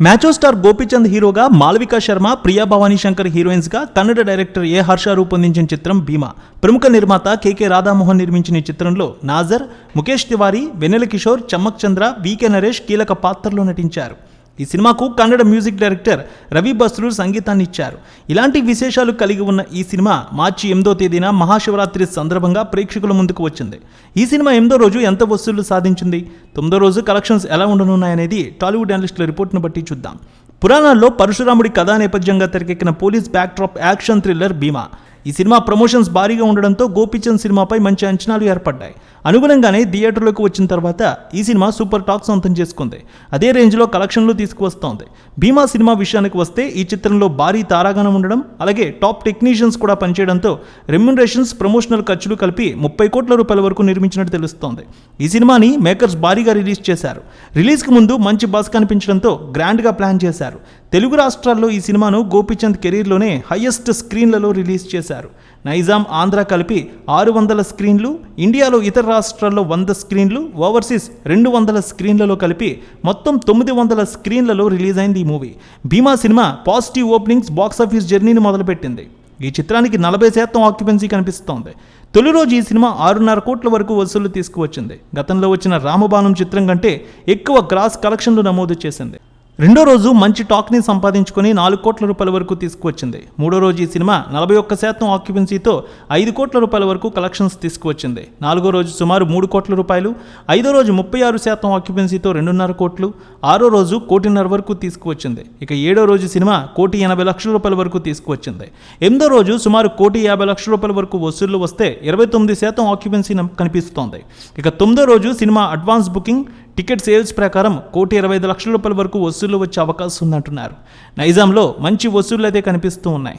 మ్యాచో star Gopichand హీరోగా మాలవికా శర్మ ప్రియా భవానీ శంకర్ హీరోయిన్స్గా Kannada director A Harsha రూపొందించిన చిత్రం భీమా. ప్రముఖ నిర్మాత కెకే రాధామోహన్ నిర్మించిన ఈ చిత్రంలో నాజర్ ముఖేష్ తివారీ వెన్నెల కిషోర్ చమ్మక్ చంద్ర వికే నరేష్ కీలక పాత్రలో నటించారు. ఈ సినిమాకు కన్నడ మ్యూజిక్ డైరెక్టర్ రవి బస్రూర్ సంగీతాన్ని ఇచ్చారు. ఇలాంటి విశేషాలు కలిగి ఉన్న ఈ సినిమా మార్చి ఎనిమిదో తేదీన మహాశివరాత్రి సందర్భంగా ప్రేక్షకుల ముందుకు వచ్చింది. ఈ సినిమా ఎనిమిదో రోజు ఎంత వసూళ్ళు సాధించింది? తొమ్మిదో రోజు కలెక్షన్స్ ఎలా ఉండనున్నాయనేది టాలీవుడ్ అనలిస్టుల రిపోర్ట్ను బట్టి చూద్దాం. పురాణాల్లో పరశురాముడి కథా నేపథ్యంగా తెరకెక్కిన police backdrop action thriller Bhimaa. ఈ సినిమా ప్రమోషన్స్ భారీగా ఉండడంతో గోపీచంద్ సినిమాపై మంచి అంచనాలు ఏర్పడ్డాయి. అనుగుణంగానే థియేటర్లోకి వచ్చిన తర్వాత ఈ సినిమా సూపర్ టాక్ సొంతం చేసుకుంది. అదే రేంజ్లో కలెక్షన్లు తీసుకువస్తోంది. భీమా సినిమా విషయానికి వస్తే ఈ చిత్రంలో భారీ తారాగణం ఉండడం అలాగే టాప్ టెక్నీషియన్స్ కూడా పనిచేయడంతో రెమ్యునరేషన్స్ ప్రమోషనల్ ఖర్చులు కలిపి ముప్పై కోట్ల రూపాయల వరకు నిర్మించినట్టు తెలుస్తోంది. ఈ సినిమాని మేకర్స్ భారీగా రిలీజ్ చేశారు. రిలీజ్కి ముందు మంచి బస్ కనిపించడంతో గ్రాండ్గా ప్లాన్ చేశారు. తెలుగు రాష్ట్రాల్లో ఈ సినిమాను గోపీచంద్ కెరీర్లోనే హయ్యెస్ట్ స్క్రీన్లలో రిలీజ్ చేశారు. నైజాం ఆంధ్ర కలిపి ఆరు వందల స్క్రీన్లు ఇండియాలో ఇతర రాష్ట్రాల్లో వంద స్క్రీన్లు ఓవర్సీస్ రెండు వందల స్క్రీన్లలో కలిపి మొత్తం తొమ్మిది వందల స్క్రీన్లలో రిలీజ్ అయింది ఈ movie. Bhimaa cinema positive openings box office జర్నీని మొదలుపెట్టింది. ఈ చిత్రానికి నలభై శాతం ఆక్యుపెన్సీ కనిపిస్తోంది. తొలి రోజు ఈ సినిమా ఆరున్నర కోట్ల వరకు వసూలు తీసుకువచ్చింది. గతంలో వచ్చిన రామబాణం చిత్రం కంటే ఎక్కువ గ్రాస్ కలెక్షన్లు నమోదు చేసింది. రెండో రోజు మంచి టాక్ని సంపాదించుకొని నాలుగు కోట్ల రూపాయల వరకు తీసుకువచ్చింది. మూడో రోజు ఈ సినిమా నలభై ఒక్క శాతం ఆక్యుపెన్సీతో ఐదు కోట్ల రూపాయల వరకు కలెక్షన్స్ తీసుకువచ్చింది. నాలుగో రోజు సుమారు మూడు కోట్ల రూపాయలు ఐదో రోజు ముప్పై ఆరు శాతం ఆక్యుపెన్సీతో రెండున్నర కోట్లు ఆరో రోజు కోటిన్నర వరకు తీసుకువచ్చింది. ఇక ఏడో రోజు సినిమా కోటి ఎనభై లక్షల రూపాయల వరకు తీసుకువచ్చింది. ఎనిమిదో రోజు సుమారు కోటి యాభై లక్షల రూపాయల వరకు వసూళ్ళు వస్తే ఇరవై తొమ్మిది శాతం ఆక్యుపెన్సీ కనిపిస్తోంది. ఇక తొమ్మిదో రోజు cinema advance booking ticket sales ప్రకారం కోటి ఇరవై ఐదు లక్షల రూపాయల వరకు వసూళ్ళు వచ్చే అవకాశం ఉందంటున్నారు. నైజాంలో మంచి వసూళ్ళు అయితే కనిపిస్తూ ఉన్నాయి.